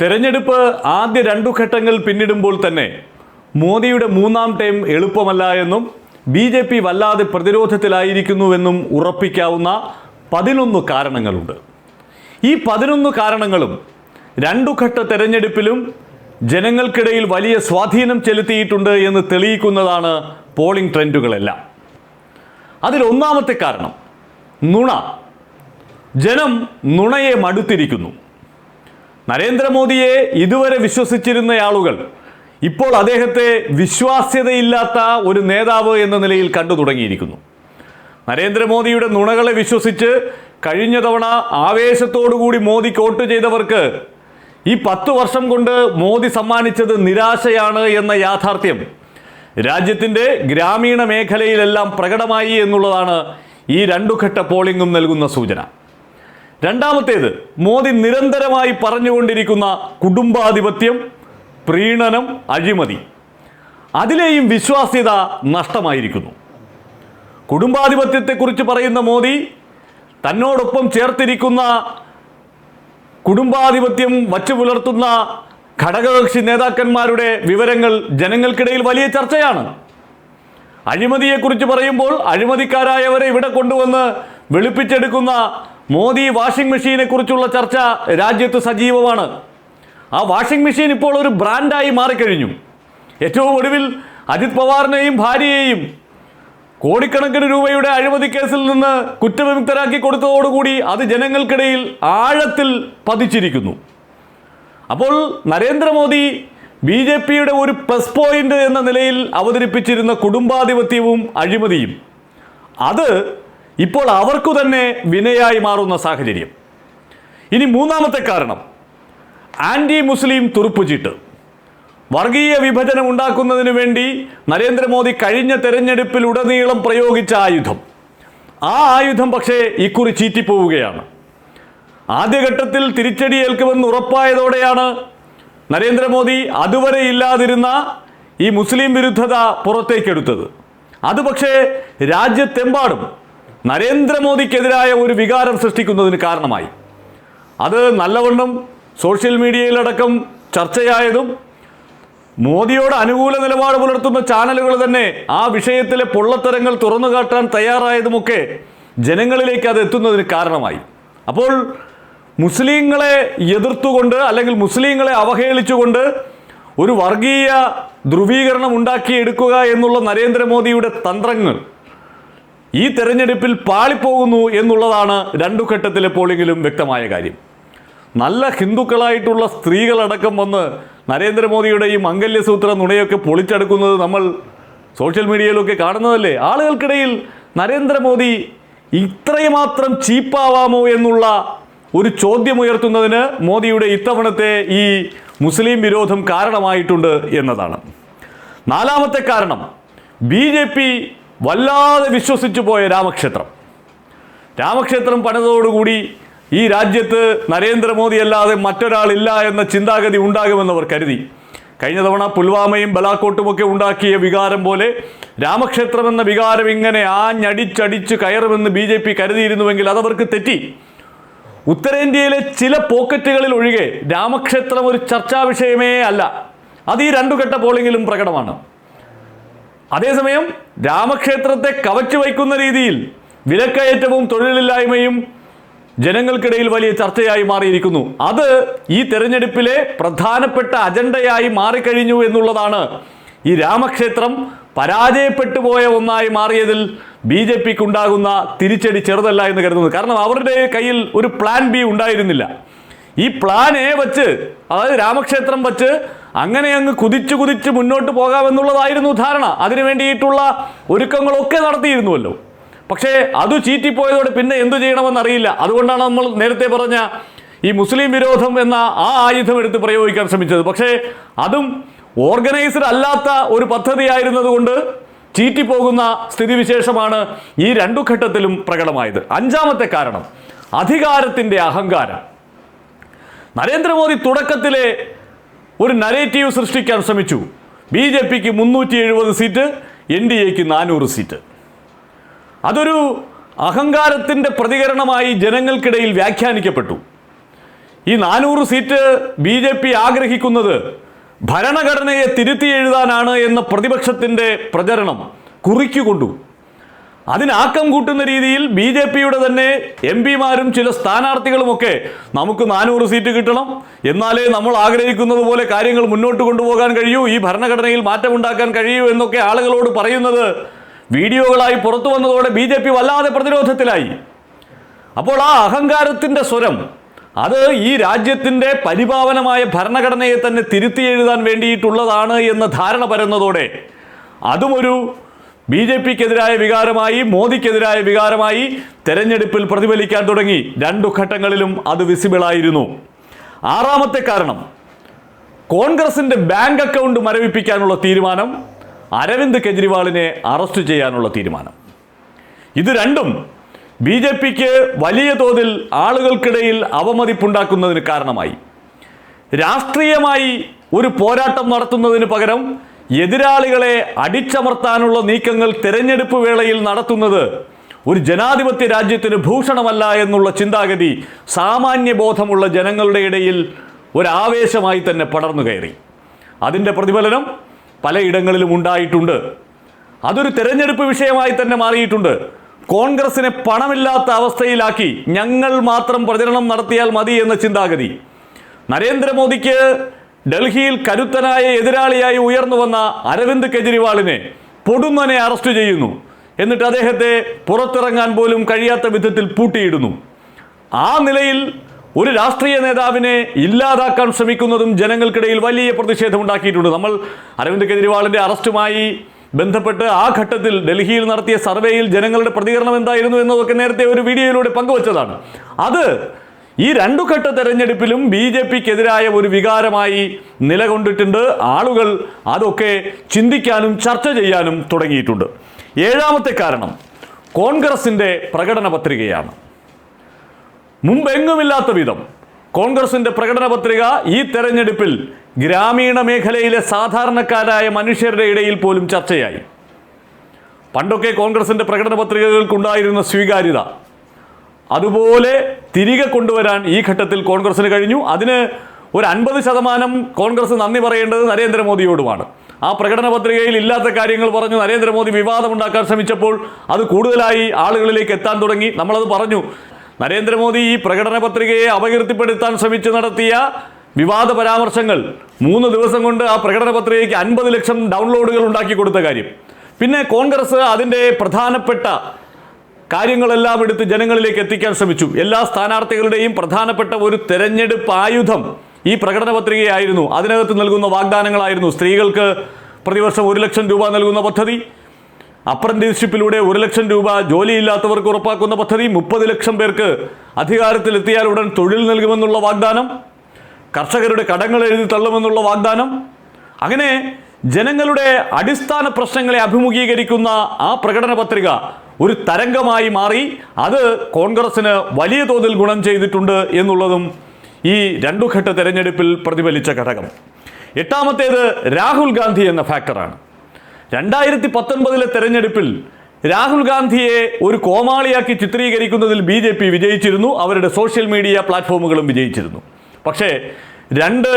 തെരഞ്ഞെടുപ്പ് ആദ്യ രണ്ടു ഘട്ടങ്ങൾ പിന്നിടുമ്പോൾ തന്നെ മോദിയുടെ മൂന്നാം ടൈം എളുപ്പമല്ല എന്നും ബി ജെ പി വല്ലാതെ പ്രതിരോധത്തിലായിരിക്കുന്നുവെന്നും ഉറപ്പിക്കാവുന്ന പതിനൊന്ന് കാരണങ്ങളുണ്ട്. ഈ പതിനൊന്ന് കാരണങ്ങളും രണ്ടു ഘട്ട തെരഞ്ഞെടുപ്പിലും ജനങ്ങൾക്കിടയിൽ വലിയ സ്വാധീനം ചെലുത്തിയിട്ടുണ്ട് എന്ന് തെളിയിക്കുന്നതാണ് പോളിംഗ് ട്രെൻഡുകളെല്ലാം. അതിൽ ഒന്നാമത്തെ കാരണം നുണ. ജനം നുണയെ മടുത്തിരിക്കുന്നു. നരേന്ദ്രമോദിയെ ഇതുവരെ വിശ്വസിച്ചിരുന്ന ആളുകൾ ഇപ്പോൾ അദ്ദേഹത്തെ വിശ്വാസ്യതയില്ലാത്ത ഒരു നേതാവ് എന്ന നിലയിൽ കണ്ടു തുടങ്ങിയിരിക്കുന്നു. നരേന്ദ്രമോദിയുടെ നുണകളെ വിശ്വസിച്ച് കഴിഞ്ഞ തവണ ആവേശത്തോടുകൂടി മോദി വോട്ട് ചെയ്തവർക്ക് ഈ പത്ത് വർഷം കൊണ്ട് മോദി സമ്മാനിച്ചത് നിരാശയാണ് എന്ന യാഥാർത്ഥ്യം രാജ്യത്തിന്റെ ഗ്രാമീണ മേഖലയിലെല്ലാം പ്രകടമായി എന്നുള്ളതാണ് ഈ രണ്ടു ഘട്ട പോളിംഗും നൽകുന്ന സൂചന. രണ്ടാമത്തേത് മോദി നിരന്തരമായി പറഞ്ഞുകൊണ്ടിരിക്കുന്ന കുടുംബാധിപത്യം പ്രീണനം അഴിമതി. അതിലെയും വിശ്വാസ്യത നഷ്ടമായിരിക്കുന്നു. കുടുംബാധിപത്യത്തെക്കുറിച്ച് പറയുന്ന മോദി തന്നോടൊപ്പം ചേർത്തിരിക്കുന്ന കുടുംബാധിപത്യം വച്ചു പുലർത്തുന്ന ഘടകകക്ഷി നേതാക്കന്മാരുടെ വിവരങ്ങൾ ജനങ്ങൾക്കിടയിൽ വലിയ ചർച്ചയാണ്. അഴിമതിയെക്കുറിച്ച് പറയുമ്പോൾ അഴിമതിക്കാരായവരെ ഇവിടെ കൊണ്ടുവന്ന് വെളുപ്പിച്ചെടുക്കുന്ന മോദി വാഷിംഗ് മെഷീനെ കുറിച്ചുള്ള ചർച്ച രാജ്യത്ത് സജീവമാണ്. ആ വാഷിംഗ് മെഷീൻ ഇപ്പോൾ ഒരു ബ്രാൻഡായി മാറിക്കഴിഞ്ഞു. ഏറ്റവും ഒടുവിൽ അജിത് പവാറിനെയും ഭാര്യയെയും കോടിക്കണക്കിന് രൂപയുടെ അഴിമതി കേസിൽ നിന്ന് കുറ്റവിമുക്തരാക്കി കൊടുത്തതോടുകൂടി അത് ജനങ്ങൾക്കിടയിൽ ആഴത്തിൽ പതിച്ചിരിക്കുന്നു. അപ്പോൾ നരേന്ദ്രമോദി ബി ജെ പിയുടെ ഒരു പ്ലസ് പോയിന്റ് എന്ന നിലയിൽ അവതരിപ്പിച്ചിരുന്ന കുടുംബാധിപത്യവും അഴിമതിയും. അത് ഇപ്പോൾ അവർക്കു തന്നെ വിനയായി മാറുന്ന സാഹചര്യം. ഇനി മൂന്നാമത്തെ കാരണം. ആന്റി മുസ്ലിം തുറുപ്പുചീട്ട്. വർഗീയ വിഭജനം ഉണ്ടാക്കുന്നതിന് വേണ്ടി നരേന്ദ്രമോദി കഴിഞ്ഞ തെരഞ്ഞെടുപ്പിൽ ഉടനീളം പ്രയോഗിച്ച ആയുധം. ആ ആയുധം പക്ഷേ ഇക്കുറി ചീറ്റിപ്പോവുകയാണ്. ആദ്യഘട്ടത്തിൽ തിരിച്ചടി ഏൽക്കുമെന്ന് ഉറപ്പായതോടെയാണ് നരേന്ദ്രമോദി അതുവരെ ഇല്ലാതിരുന്ന ഈ മുസ്ലിം വിരുദ്ധത പുറത്തേക്കെടുത്തത്. അത് പക്ഷേ രാജ്യത്തെമ്പാടും നരേന്ദ്രമോദിക്കെതിരായ ഒരു വികാരം സൃഷ്ടിക്കുന്നതിന് കാരണമായി. അത് നല്ലവണ്ണം സോഷ്യൽ മീഡിയയിലടക്കം ചർച്ചയായതും മോദിയോട് അനുകൂല നിലപാട് പുലർത്തുന്ന ചാനലുകൾ തന്നെ ആ വിഷയത്തിലെ പൊള്ളത്തരങ്ങൾ തുറന്നു കാട്ടാൻ തയ്യാറായതുമൊക്കെ ജനങ്ങളിലേക്ക് അത് എത്തുന്നതിന് കാരണമായി. അപ്പോൾ മുസ്ലിങ്ങളെ എതിർത്തുകൊണ്ട് അല്ലെങ്കിൽ മുസ്ലിങ്ങളെ അവഹേളിച്ചുകൊണ്ട് ഒരു വർഗീയ ധ്രുവീകരണം ഉണ്ടാക്കിയെടുക്കുക എന്നുള്ള നരേന്ദ്രമോദിയുടെ തന്ത്രങ്ങൾ ഈ തെരഞ്ഞെടുപ്പിൽ പാളിപ്പോകുന്നു എന്നുള്ളതാണ് രണ്ടു ഘട്ടത്തിലെ പോളിംഗിലും വ്യക്തമായ കാര്യം. നല്ല ഹിന്ദുക്കളായിട്ടുള്ള സ്ത്രീകളടക്കം വന്ന് നരേന്ദ്രമോദിയുടെ ഈ മംഗല്യസൂത്ര നുണയൊക്കെ പൊളിച്ചെടുക്കുന്നത് നമ്മൾ സോഷ്യൽ മീഡിയയിലൊക്കെ കാണുന്നതല്ലേ? ആളുകൾക്കിടയിൽ നരേന്ദ്രമോദി ഇത്രയുമാത്രം ചീപ്പാവാമോ എന്നുള്ള ഒരു ചോദ്യമുയർത്തുന്നതിന് മോദിയുടെ ഇത്തവണത്തെ ഈ മുസ്ലിം വിരോധം കാരണമായിട്ടുണ്ട് എന്നതാണ്. നാലാമത്തെ കാരണം ബി ജെ പി വല്ലാതെ വിശ്വസിച്ചു പോയ രാമക്ഷേത്രം. രാമക്ഷേത്രം പണിതോടുകൂടി ഈ രാജ്യത്ത് നരേന്ദ്രമോദി അല്ലാതെ മറ്റൊരാളില്ല എന്ന ചിന്താഗതി ഉണ്ടാകുമെന്നവർ കരുതി. കഴിഞ്ഞ തവണ പുൽവാമയും ബലാക്കോട്ടുമൊക്കെ ഉണ്ടാക്കിയ വികാരം പോലെ രാമക്ഷേത്രം എന്ന വികാരം ഇങ്ങനെ ആഞ്ഞടിച്ചടിച്ച് കയറുമെന്ന് ബി ജെ പി കരുതിയിരുന്നുവെങ്കിൽ അതവർക്ക് തെറ്റി. ഉത്തരേന്ത്യയിലെ ചില പോക്കറ്റുകളിൽ ഒഴികെ രാമക്ഷേത്രം ഒരു ചർച്ചാ വിഷയമേ അല്ല. അത് ഈ രണ്ടു ഘട്ട പോളിംഗിലും പ്രകടമാണ്. അതേസമയം രാമക്ഷേത്രത്തെ കവച്ചു വയ്ക്കുന്ന രീതിയിൽ വിലക്കയറ്റവും തൊഴിലില്ലായ്മയും ജനങ്ങൾക്കിടയിൽ വലിയ ചർച്ചയായി മാറിയിരിക്കുന്നു. അത് ഈ തെരഞ്ഞെടുപ്പിലെ പ്രധാനപ്പെട്ട അജണ്ടയായി മാറിക്കഴിഞ്ഞു എന്നുള്ളതാണ് ഈ രാമക്ഷേത്രം പരാജയപ്പെട്ടു പോയ ഒന്നായി മാറിയതിൽ ബി ജെ പിക്ക് ഉണ്ടാകുന്ന തിരിച്ചടി ചെറുതല്ല എന്ന് കരുതുന്നത്. കാരണം അവരുടെ കയ്യിൽ ഒരു പ്ലാൻ ബി ഉണ്ടായിരുന്നില്ല. ഈ പ്ലാൻ എ വച്ച് അതായത് രാമക്ഷേത്രം വെച്ച് അങ്ങനെ അങ്ങ് കുതിച്ചു കുതിച്ച് മുന്നോട്ട് പോകാമെന്നുള്ളതായിരുന്നു ധാരണ. അതിനു വേണ്ടിയിട്ടുള്ള ഒരുക്കങ്ങളൊക്കെ നടത്തിയിരുന്നുവല്ലോ. പക്ഷേ അത് ചീറ്റിപ്പോയതോടെ പിന്നെ എന്തു ചെയ്യണമെന്നറിയില്ല. അതുകൊണ്ടാണ് നമ്മൾ നേരത്തെ പറഞ്ഞ ഈ മുസ്ലിം വിരോധം എന്ന ആ ആയുധം എടുത്ത് പ്രയോഗിക്കാൻ ശ്രമിച്ചത്. പക്ഷേ അതും ഓർഗനൈസ്ഡ് അല്ലാത്ത ഒരു പദ്ധതിയായിരുന്നതുകൊണ്ട് ചീറ്റിപ്പോകുന്ന സ്ഥിതിവിശേഷമാണ് ഈ രണ്ടു ഘട്ടത്തിലും പ്രകടമായത്. അഞ്ചാമത്തെ കാരണം അധികാരത്തിന്റെ അഹങ്കാരം. നരേന്ദ്രമോദി തുടക്കത്തിലെ ഒരു നരേറ്റീവ് സൃഷ്ടിക്കാൻ ശ്രമിച്ചു. ബി ജെ പിക്ക് മുന്നൂറ്റി എഴുപത് സീറ്റ് എൻ ഡി എക്ക് നാനൂറ് സീറ്റ്. അതൊരു അഹങ്കാരത്തിന്റെ പ്രതികരണമായി ജനങ്ങൾക്കിടയിൽ വ്യാഖ്യാനിക്കപ്പെട്ടു. ഈ നാനൂറ് സീറ്റ് ബി ജെ പി ആഗ്രഹിക്കുന്നത് ഭരണഘടനയെ തിരുത്തി എഴുതാനാണ് എന്ന പ്രതിപക്ഷത്തിന്റെ പ്രചരണം കുറിക്കുകൊണ്ടു. അതിനാക്കം കൂട്ടുന്ന രീതിയിൽ ബി ജെ പിയുടെ തന്നെ എം പിമാരും ചില സ്ഥാനാർത്ഥികളുമൊക്കെ നമുക്ക് നാനൂറ് സീറ്റ് കിട്ടണം. എന്നാലേ നമ്മൾ ആഗ്രഹിക്കുന്നത് പോലെ കാര്യങ്ങൾ മുന്നോട്ട് കൊണ്ടുപോകാൻ കഴിയൂ ഈ ഭരണഘടനയിൽ മാറ്റമുണ്ടാക്കാൻ കഴിയൂ എന്നൊക്കെ ആളുകളോട് പറയുന്നത് വീഡിയോകളായി പുറത്തു വന്നതോടെ ബി ജെ പി വല്ലാതെ പ്രതിരോധത്തിലായി. അപ്പോൾ ആ അഹങ്കാരത്തിന്റെ സ്വരം അത് ഈ രാജ്യത്തിന്റെ പരിപാവനമായ ഭരണഘടനയെ തന്നെ തിരുത്തി എഴുതാൻ വേണ്ടിയിട്ടുള്ളതാണ് എന്ന ധാരണ പരന്നതോടെ അതുമൊരു ബി ജെ പിക്കെതിരായ വികാരമായി മോദിക്കെതിരായ വികാരമായി തെരഞ്ഞെടുപ്പിൽ പ്രതിഫലിക്കാൻ തുടങ്ങി. രണ്ടു ഘട്ടങ്ങളിലും അത് വിസിബിളായിരുന്നു. ആറാമത്തെ കാരണം കോൺഗ്രസിന്റെ ബാങ്ക് അക്കൗണ്ട് മരവിപ്പിക്കാനുള്ള തീരുമാനം അരവിന്ദ് കെജ്രിവാളിനെ അറസ്റ്റ് ചെയ്യാനുള്ള തീരുമാനം. ഇത് രണ്ടും ബി ജെ പിക്ക് വലിയ തോതിൽ ആളുകൾക്കിടയിൽ അവമതിപ്പുണ്ടാക്കുന്നതിന് കാരണമായി. രാഷ്ട്രീയമായി ഒരു പോരാട്ടം നടത്തുന്നതിന് പകരം എതിരാളികളെ അടിച്ചമർത്താനുള്ള നീക്കങ്ങൾ തെരഞ്ഞെടുപ്പ് വേളയിൽ നടത്തുന്നത് ഒരു ജനാധിപത്യ രാജ്യത്തിന് ഭൂഷണമല്ല എന്നുള്ള ചിന്താഗതി സാമാന്യ ബോധമുള്ള ജനങ്ങളുടെ ഇടയിൽ ഒരാവേശമായി തന്നെ പടർന്നു കയറി. അതിന്റെ പ്രതിഫലനം പലയിടങ്ങളിലും ഉണ്ടായിട്ടുണ്ട്. അതൊരു തെരഞ്ഞെടുപ്പ് വിഷയമായി തന്നെ മാറിയിട്ടുണ്ട്. കോൺഗ്രസിനെ പണമില്ലാത്ത അവസ്ഥയിലാക്കി ഞങ്ങൾ മാത്രം പ്രചരണം നടത്തിയാൽ മതി എന്ന ചിന്താഗതി. നരേന്ദ്രമോദിക്ക് ഡൽഹിയിൽ കരുത്തനായ എതിരാളിയായി ഉയർന്നു വന്ന അരവിന്ദ് കെജ്രിവാളിനെ പൊടുന്നനെ അറസ്റ്റ് ചെയ്യുന്നു. എന്നിട്ട് അദ്ദേഹത്തെ പുറത്തിറങ്ങാൻ പോലും കഴിയാത്ത വിധത്തിൽ പൂട്ടിയിടുന്നു. ആ നിലയിൽ ഒരു രാഷ്ട്രീയ നേതാവിനെ ഇല്ലാതാക്കാൻ ശ്രമിക്കുന്നതും ജനങ്ങൾക്കിടയിൽ വലിയ പ്രതിഷേധം ഉണ്ടാക്കിയിട്ടുണ്ട്. നമ്മൾ അരവിന്ദ് കെജ്രിവാളിന്റെ അറസ്റ്റുമായി ബന്ധപ്പെട്ട് ആ ഘട്ടത്തിൽ ഡൽഹിയിൽ നടത്തിയ സർവേയിൽ ജനങ്ങളുടെ പ്രതികരണം എന്തായിരുന്നു എന്നതൊക്കെ നേരത്തെ ഒരു വീഡിയോയിലൂടെ പങ്കുവച്ചതാണ്. അത് ഈ രണ്ടു ഘട്ട തെരഞ്ഞെടുപ്പിലും ബി ജെ പിക്കെതിരായ ഒരു വികാരമായി നിലകൊണ്ടിട്ടുണ്ട്. ആളുകൾ അതൊക്കെ ചിന്തിക്കാനും ചർച്ച ചെയ്യാനും തുടങ്ങിയിട്ടുണ്ട്. ഏഴാമത്തെ കാരണം കോൺഗ്രസിന്റെ പ്രകടന പത്രികയാണ്. മുമ്പെങ്ങുമില്ലാത്ത വിധം കോൺഗ്രസിന്റെ പ്രകടന പത്രിക ഈ തെരഞ്ഞെടുപ്പിൽ ഗ്രാമീണ മേഖലയിലെ സാധാരണക്കാരായ മനുഷ്യരുടെ ഇടയിൽ പോലും ചർച്ചയായി. പണ്ടൊക്കെ കോൺഗ്രസിന്റെ പ്രകടന പത്രികകൾക്കുണ്ടായിരുന്ന സ്വീകാര്യത അതുപോലെ തിരികെ കൊണ്ടുവരാൻ ഈ ഘട്ടത്തിൽ കോൺഗ്രസിന് കഴിഞ്ഞു. അതിന് ഒരു അൻപത് ശതമാനം കോൺഗ്രസ് നന്ദി പറയേണ്ടത് നരേന്ദ്രമോദിയോടുമാണ്. ആ പ്രകടന പത്രികയിൽ ഇല്ലാത്ത കാര്യങ്ങൾ പറഞ്ഞു നരേന്ദ്രമോദി വിവാദമുണ്ടാക്കാൻ ശ്രമിച്ചപ്പോൾ അത് കൂടുതലായി ആളുകളിലേക്ക് എത്താൻ തുടങ്ങി. നമ്മളത് പറഞ്ഞു. നരേന്ദ്രമോദി ഈ പ്രകടന പത്രികയെ അപകീർത്തിപ്പെടുത്താൻ ശ്രമിച്ച് നടത്തിയ വിവാദ പരാമർശങ്ങൾ മൂന്ന് ദിവസം കൊണ്ട് ആ പ്രകടന പത്രികയ്ക്ക് അൻപത് ലക്ഷം ഡൗൺലോഡുകൾ ഉണ്ടാക്കി കൊടുത്ത കാര്യം. പിന്നെ കോൺഗ്രസ് അതിന്റെ പ്രധാനപ്പെട്ട കാര്യങ്ങളെല്ലാം എടുത്ത് ജനങ്ങളിലേക്ക് എത്തിക്കാൻ ശ്രമിച്ചു. എല്ലാ സ്ഥാനാർത്ഥികളുടെയും പ്രധാനപ്പെട്ട ഒരു തെരഞ്ഞെടുപ്പ് ആയുധം ഈ പ്രകടന പത്രികയായിരുന്നു. അതിനകത്ത് നൽകുന്ന വാഗ്ദാനങ്ങളായിരുന്നു. സ്ത്രീകൾക്ക് പ്രതിവർഷം ഒരു ലക്ഷം രൂപ നൽകുന്ന പദ്ധതി അപ്രന്റീസ്ഷിപ്പിലൂടെ ഒരു ലക്ഷം രൂപ ജോലിയില്ലാത്തവർക്ക് ഉറപ്പാക്കുന്ന പദ്ധതി മുപ്പത് ലക്ഷം പേർക്ക് അധികാരത്തിലെത്തിയാൽ ഉടൻ തൊഴിൽ നൽകുമെന്നുള്ള വാഗ്ദാനം കർഷകരുടെ കടങ്ങൾ എഴുതി തള്ളുമെന്നുള്ള വാഗ്ദാനം. അങ്ങനെ ജനങ്ങളുടെ അടിസ്ഥാന പ്രശ്നങ്ങളെ അഭിമുഖീകരിക്കുന്ന ആ പ്രകടന പത്രിക ഒരു തരംഗമായി മാറി അത് കോൺഗ്രസിന് വലിയ തോതിൽ ഗുണം ചെയ്തിട്ടുണ്ട് എന്നുള്ളതും ഈ രണ്ടു ഘട്ട തെരഞ്ഞെടുപ്പിൽ പ്രതിഫലിച്ച ഘടകം. എട്ടാമത്തേത് രാഹുൽ ഗാന്ധി എന്ന ഫാക്ടറാണ്. രണ്ടായിരത്തി പത്തൊൻപതിലെ തെരഞ്ഞെടുപ്പിൽ രാഹുൽ ഗാന്ധിയെ ഒരു കോമാളിയാക്കി ചിത്രീകരിക്കുന്നതിൽ ബി ജെ പി വിജയിച്ചിരുന്നു അവരുടെ സോഷ്യൽ മീഡിയ പ്ലാറ്റ്ഫോമുകളും വിജയിച്ചിരുന്നു. പക്ഷേ രണ്ട്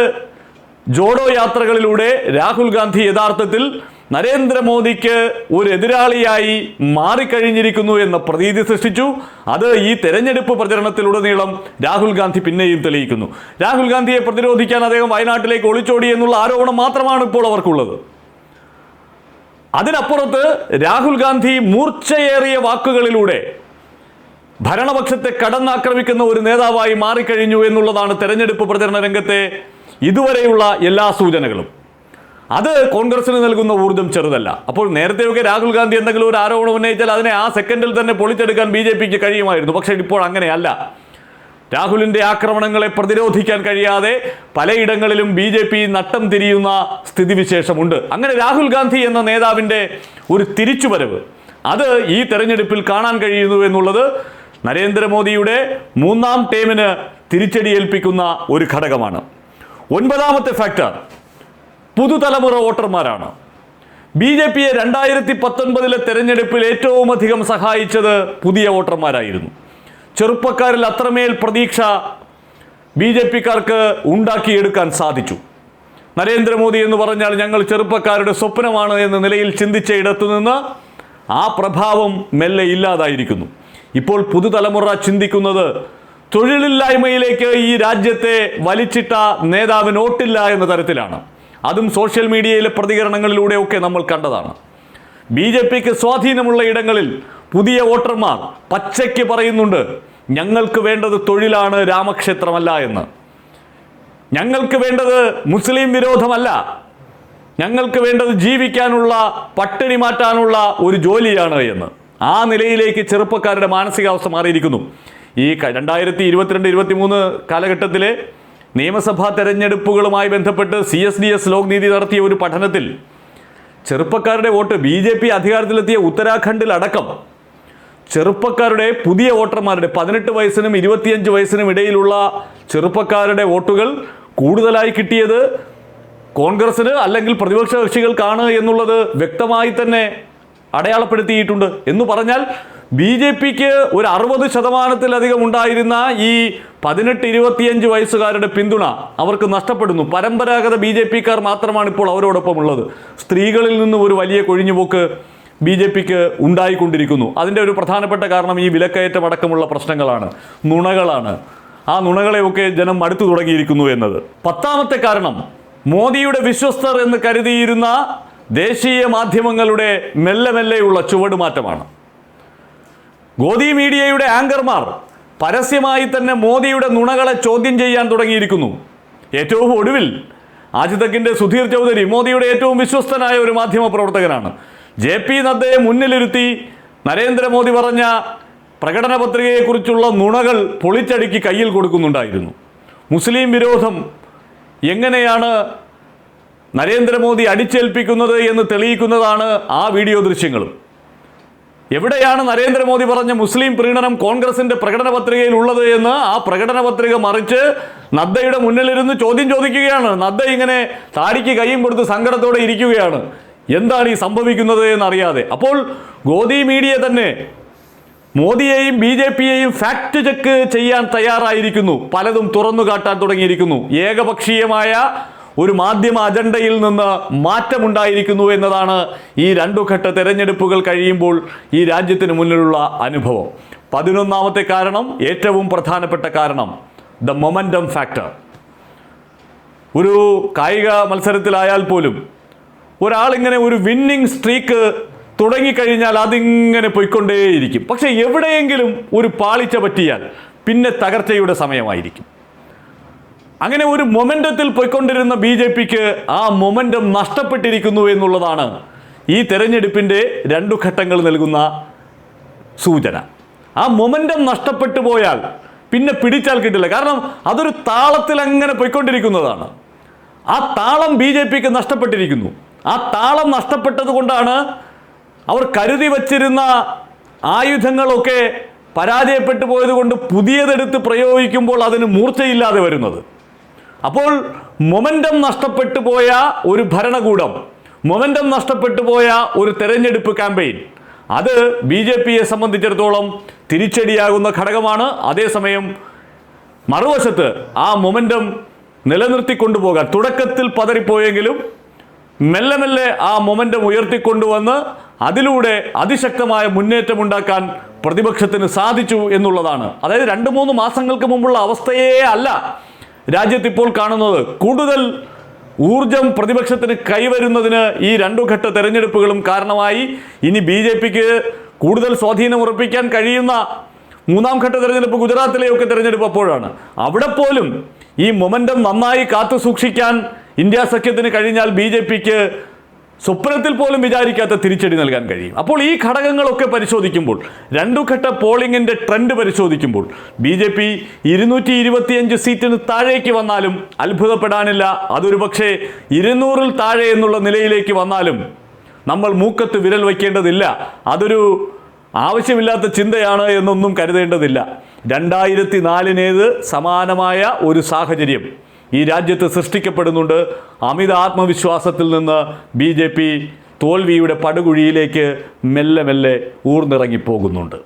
ജോഡോ യാത്രകളിലൂടെ രാഹുൽ ഗാന്ധി യഥാർത്ഥത്തിൽ നരേന്ദ്രമോദിക്ക് ഒരു എതിരാളിയായി മാറിക്കഴിഞ്ഞിരിക്കുന്നു എന്ന പ്രതീതി സൃഷ്ടിച്ചു. അത് ഈ തെരഞ്ഞെടുപ്പ് പ്രചരണത്തിലുടനീളം രാഹുൽ ഗാന്ധി പിന്നെയും തെളിയിക്കുന്നു. രാഹുൽ ഗാന്ധിയെ പ്രതിരോധിക്കാൻ അദ്ദേഹം വയനാട്ടിലേക്ക് ഒളിച്ചോടി എന്നുള്ള ആരോപണം മാത്രമാണ് ഇപ്പോൾ അവർക്കുള്ളത്. അതിനപ്പുറത്ത് രാഹുൽ ഗാന്ധി മൂർച്ചയേറിയ വാക്കുകളിലൂടെ ഭരണപക്ഷത്തെ കടന്നാക്രമിക്കുന്ന ഒരു നേതാവായി മാറിക്കഴിഞ്ഞു എന്നുള്ളതാണ് തെരഞ്ഞെടുപ്പ് പ്രചരണ രംഗത്തെ ഇതുവരെയുള്ള എല്ലാ സൂചനകളും. അത് കോൺഗ്രസിന് നൽകുന്ന ഊർജം ചെറുതല്ല. അപ്പോൾ നേരത്തെയൊക്കെ രാഹുൽ ഗാന്ധി എന്തെങ്കിലും ഒരു ആരോപണം ഉന്നയിച്ചാൽ അതിനെ ആ സെക്കൻഡിൽ തന്നെ പൊളിച്ചെടുക്കാൻ ബി ജെ പിക്ക് കഴിയുമായിരുന്നു. പക്ഷേ ഇപ്പോൾ അങ്ങനെയല്ല. രാഹുലിന്റെ ആക്രമണങ്ങളെ പ്രതിരോധിക്കാൻ കഴിയാതെ പലയിടങ്ങളിലും ബി ജെ പി നട്ടം തിരിയുന്ന സ്ഥിതിവിശേഷമുണ്ട്. അങ്ങനെ രാഹുൽ ഗാന്ധി എന്ന നേതാവിന്റെ ഒരു തിരിച്ചുവരവ് അത് ഈ തെരഞ്ഞെടുപ്പിൽ കാണാൻ കഴിയുന്നു എന്നുള്ളത് നരേന്ദ്രമോദിയുടെ മൂന്നാം ടേമിന് തിരിച്ചടിയേൽപ്പിക്കുന്ന ഒരു ഘടകമാണ്. ഒൻപതാമത്തെ ഫാക്ടർ പുതുതലമുറ വോട്ടർമാരാണ്. ബി ജെ പിയെ രണ്ടായിരത്തി പത്തൊൻപതിലെ തെരഞ്ഞെടുപ്പിൽ ഏറ്റവും അധികം സഹായിച്ചത് പുതിയ വോട്ടർമാരായിരുന്നു. ചെറുപ്പക്കാരിൽ അത്രമേൽ പ്രതീക്ഷ ബി ജെ പിക്കാർക്ക് ഉണ്ടാക്കിയെടുക്കാൻ സാധിച്ചു. നരേന്ദ്രമോദി എന്ന് പറഞ്ഞാൽ ഞങ്ങൾ ചെറുപ്പക്കാരുടെ സ്വപ്നമാണ് എന്ന നിലയിൽ ചിന്തിച്ച ഇടത്തുനിന്ന് ആ പ്രഭാവം മെല്ലെ ഇല്ലാതായിരിക്കുന്നു. ഇപ്പോൾ പുതുതലമുറ ചിന്തിക്കുന്നത് തൊഴിലില്ലായ്മയിലേക്ക് ഈ രാജ്യത്തെ വലിച്ചിട്ട നേതാവിനോട്ടില്ല എന്ന തരത്തിലാണ്. അതും സോഷ്യൽ മീഡിയയിലെ പ്രതികരണങ്ങളിലൂടെയൊക്കെ നമ്മൾ കണ്ടതാണ്. ബി ജെ പിക്ക് സ്വാധീനമുള്ള ഇടങ്ങളിൽ പുതിയ വോട്ടർമാർ പച്ചയ്ക്ക് പറയുന്നുണ്ട് ഞങ്ങൾക്ക് വേണ്ടത് തൊഴിലാണ് രാമക്ഷേത്രമല്ല എന്ന്. ഞങ്ങൾക്ക് വേണ്ടത് മുസ്ലിം വിരോധമല്ല. ഞങ്ങൾക്ക് വേണ്ടത് ജീവിക്കാനുള്ള പട്ടിണി മാറ്റാനുള്ള ഒരു ജോലിയാണ് എന്ന്. ആ നിലയിലേക്ക് ചെറുപ്പക്കാരുടെ മാനസികാവസ്ഥ മാറിയിരിക്കുന്നു. ഈ രണ്ടായിരത്തി ഇരുപത്തിരണ്ട് ഇരുപത്തി മൂന്ന് കാലഘട്ടത്തിലെ നിയമസഭാ തെരഞ്ഞെടുപ്പുകളുമായി ബന്ധപ്പെട്ട് C S D S Lokniti നടത്തിയ ഒരു പഠനത്തിൽ ചെറുപ്പക്കാരുടെ വോട്ട് ബി ജെ പി അധികാരത്തിലെത്തിയ ഉത്തരാഖണ്ഡിൽ അടക്കം ചെറുപ്പക്കാരുടെ പുതിയ വോട്ടർമാരുടെ പതിനെട്ട് വയസ്സിനും ഇരുപത്തിയഞ്ച് വയസ്സിനും ഇടയിലുള്ള ചെറുപ്പക്കാരുടെ വോട്ടുകൾ കൂടുതലായി കിട്ടിയത് കോൺഗ്രസിന് അല്ലെങ്കിൽ പ്രതിപക്ഷ കക്ഷികൾക്കാണ് എന്നുള്ളത് വ്യക്തമായി തന്നെ അടയാളപ്പെടുത്തിയിട്ടുണ്ട്. എന്ന് പറഞ്ഞാൽ ബി ജെ പിക്ക് ഒരു അറുപത് ശതമാനത്തിലധികം ഉണ്ടായിരുന്ന ഈ പതിനെട്ട് ഇരുപത്തിയഞ്ച് വയസ്സുകാരുടെ പിന്തുണ അവർക്ക് നഷ്ടപ്പെടുന്നു. പരമ്പരാഗത ബി ജെ പിക്കാർ മാത്രമാണ് ഇപ്പോൾ അവരോടൊപ്പം ഉള്ളത്. സ്ത്രീകളിൽ നിന്നും ഒരു വലിയ കൊഴിഞ്ഞുപോക്ക് ബി ജെ പിക്ക് ഉണ്ടായിക്കൊണ്ടിരിക്കുന്നു. അതിന്റെ ഒരു പ്രധാനപ്പെട്ട കാരണം ഈ വിലക്കയറ്റം അടക്കമുള്ള പ്രശ്നങ്ങളാണ്. നുണകളാണ്. ആ നുണകളെയൊക്കെ ജനം മടുത്തു തുടങ്ങിയിരിക്കുന്നു എന്നത്. പത്താമത്തെ കാരണം മോദിയുടെ വിശ്വസ്തർ എന്ന് കരുതിയിരുന്ന ദേശീയ മാധ്യമങ്ങളുടെ മെല്ലെ മെല്ലെയുള്ള ചുവടുമാറ്റമാണ്. ഗോദി മീഡിയയുടെ ആങ്കർമാർ പരസ്യമായി തന്നെ മോദിയുടെ നുണകളെ ചോദ്യം ചെയ്യാൻ തുടങ്ങിയിരിക്കുന്നു. ഏറ്റവും ഒടുവിൽ ആജിതക്കിന്റെ സുധീർ ചൗധരി മോദിയുടെ ഏറ്റവും വിശ്വസ്തനായ ഒരു മാധ്യമ പ്രവർത്തകനാണ്. ജെ പി നദ്ദയെ മുന്നിലിരുത്തി നരേന്ദ്രമോദി പറഞ്ഞ പ്രകടന പത്രികയെക്കുറിച്ചുള്ള നുണകൾ പൊളിച്ചടുക്കി കയ്യിൽ കൊടുക്കുന്നുണ്ടായിരുന്നു. മുസ്ലിം വിരോധം എങ്ങനെയാണ് നരേന്ദ്രമോദി അടിച്ചേൽപ്പിക്കുന്നത് എന്ന് തെളിയിക്കുന്നതാണ് ആ വീഡിയോ ദൃശ്യങ്ങളും. എവിടെയാണ് നരേന്ദ്രമോദി പറഞ്ഞ മുസ്ലിം പ്രീണനം കോൺഗ്രസിന്റെ പ്രകടന പത്രികയിൽ ഉള്ളത് എന്ന്? ആ പ്രകടന പത്രിക മറിച്ച് നദ്ദയുടെ മുന്നിലിരുന്ന് ചോദ്യം ചോദിക്കുകയാണ്. നദ്ദ ഇങ്ങനെ താടിക്ക് കൈയും കൊടുത്ത് സങ്കടത്തോടെ ഇരിക്കുകയാണ്. എന്താണ് ഈ സംഭവിക്കുന്നത് എന്നറിയാതെ. അപ്പോൾ ഗോദി മീഡിയ തന്നെ മോദിയെയും ബി ജെ പിയെയും ഫാക്ട് ചെക്ക് ചെയ്യാൻ തയ്യാറായിരിക്കുന്നു. പലതും തുറന്നു കാട്ടാൻ തുടങ്ങിയിരിക്കുന്നു. ഏകപക്ഷീയമായ ഒരു മാധ്യമ അജണ്ടയിൽ നിന്ന് മാറ്റമുണ്ടായിരിക്കുന്നു എന്നതാണ് ഈ രണ്ടു ഘട്ട തെരഞ്ഞെടുപ്പുകൾ കഴിയുമ്പോൾ ഈ രാജ്യത്തിന് മുന്നിലുള്ള അനുഭവം. പതിനൊന്നാമത്തെ കാരണം ഏറ്റവും പ്രധാനപ്പെട്ട കാരണം ദ മൊമെന്റം ഫാക്ടർ ഒരു കായിക മത്സരത്തിലായാൽ പോലും ഒരാളിങ്ങനെ ഒരു വിന്നിങ് സ്ട്രീക്ക് തുടങ്ങിക്കഴിഞ്ഞാൽ അതിങ്ങനെ പൊയ്ക്കൊണ്ടേയിരിക്കും. പക്ഷെ എവിടെയെങ്കിലും ഒരു പാളിച്ച പറ്റിയാൽ പിന്നെ തകർച്ചയുടെ സമയമായിരിക്കും. അങ്ങനെ ഒരു മൊമെന്റത്തിൽ പോയിക്കൊണ്ടിരുന്ന ബി ജെ പിക്ക് ആ മൊമെന്റം നഷ്ടപ്പെട്ടിരിക്കുന്നു എന്നുള്ളതാണ് ഈ തെരഞ്ഞെടുപ്പിന്റെ രണ്ടു ഘട്ടങ്ങൾ നൽകുന്ന സൂചന. ആ മൊമെന്റം നഷ്ടപ്പെട്ടു പോയാൽ പിന്നെ പിടിച്ചാൽ കിട്ടില്ല. കാരണം അതൊരു താളത്തിൽ അങ്ങനെ പോയിക്കൊണ്ടിരിക്കുന്നതാണ്. ആ താളം ബി ജെ പിക്ക് നഷ്ടപ്പെട്ടിരിക്കുന്നു. ആ താളം നഷ്ടപ്പെട്ടത് കൊണ്ടാണ് അവർ കരുതി വച്ചിരുന്ന ആയുധങ്ങളൊക്കെ പരാജയപ്പെട്ടു പോയതുകൊണ്ട് പുതിയതെടുത്ത് പ്രയോഗിക്കുമ്പോൾ അതിന് മൂർച്ചയില്ലാതെ വരുന്നത്. അപ്പോൾ മൊമെന്റം നഷ്ടപ്പെട്ടു പോയ ഒരു ഭരണകൂടം മൊമെന്റം നഷ്ടപ്പെട്ടു പോയ ഒരു തെരഞ്ഞെടുപ്പ് ക്യാമ്പയിൻ. അത് ബി ജെ പിയെ സംബന്ധിച്ചിടത്തോളം തിരിച്ചടിയാകുന്ന ഘടകമാണ്. അതേസമയം മറുവശത്ത് ആ മൊമെന്റം നിലനിർത്തിക്കൊണ്ടുപോകാൻ തുടക്കത്തിൽ പതറിപ്പോയെങ്കിലും മെല്ലെ മെല്ലെ ആ മൊമെന്റം ഉയർത്തിക്കൊണ്ടുവന്ന് അതിലൂടെ അതിശക്തമായ മുന്നേറ്റം ഉണ്ടാക്കാൻ പ്രതിപക്ഷത്തിന് സാധിച്ചു എന്നുള്ളതാണ്. അതായത് രണ്ട് മൂന്ന് മാസങ്ങൾക്ക് മുമ്പുള്ള അവസ്ഥയേ അല്ല. രാജ്യത്ത് ഇപ്പോൾ കാണുന്നത് കൂടുതൽ ഊർജം പ്രതിപക്ഷത്തിന് കൈവരുന്നതിന് ഈ രണ്ടു ഘട്ട തെരഞ്ഞെടുപ്പുകളും കാരണമായി. ഇനി ബി ജെ പിക്ക് കൂടുതൽ സ്വാധീനം ഉറപ്പിക്കാൻ കഴിയുന്ന മൂന്നാം ഘട്ട തെരഞ്ഞെടുപ്പ് ഗുജറാത്തിലെയൊക്കെ തെരഞ്ഞെടുപ്പ് അപ്പോഴാണ്. അവിടെ പോലും ഈ മൊമെന്റം നന്നായി കാത്തു സൂക്ഷിക്കാൻ ഇന്ത്യ സഖ്യത്തിന് കഴിഞ്ഞാൽ ബി ജെ പിക്ക് സ്വപ്നത്തിൽ പോലും വിചാരിക്കാത്ത തിരിച്ചടി നൽകാൻ കഴിയും. അപ്പോൾ ഈ ഘടകങ്ങളൊക്കെ പരിശോധിക്കുമ്പോൾ രണ്ടു ഘട്ട പോളിംഗിന്റെ ട്രെൻഡ് പരിശോധിക്കുമ്പോൾ ബി ജെ പി ഇരുന്നൂറ്റി ഇരുപത്തിയഞ്ച് സീറ്റിന് താഴേക്ക് വന്നാലും അത്ഭുതപ്പെടാനില്ല. അതൊരു പക്ഷേ ഇരുന്നൂറിൽ താഴെ എന്നുള്ള നിലയിലേക്ക് വന്നാലും നമ്മൾ മൂക്കത്ത് വിരൽ വയ്ക്കേണ്ടതില്ല. അതൊരു ആവശ്യമില്ലാത്ത ചിന്തയാണ് എന്നൊന്നും കരുതേണ്ടതില്ല. രണ്ടായിരത്തി നാലിനേത് സമാനമായ ഒരു സാഹചര്യം. ഈ രാജ്യത്ത് സൃഷ്ടിക്കപ്പെടുന്നുണ്ട് അമിത ആത്മവിശ്വാസത്തിൽ നിന്ന് ബി ജെ പി തോൽവിയുടെ പടുകുഴിയിലേക്ക് മെല്ലെ മെല്ലെ ഊർന്നിറങ്ങിപ്പോകുന്നുണ്ട്.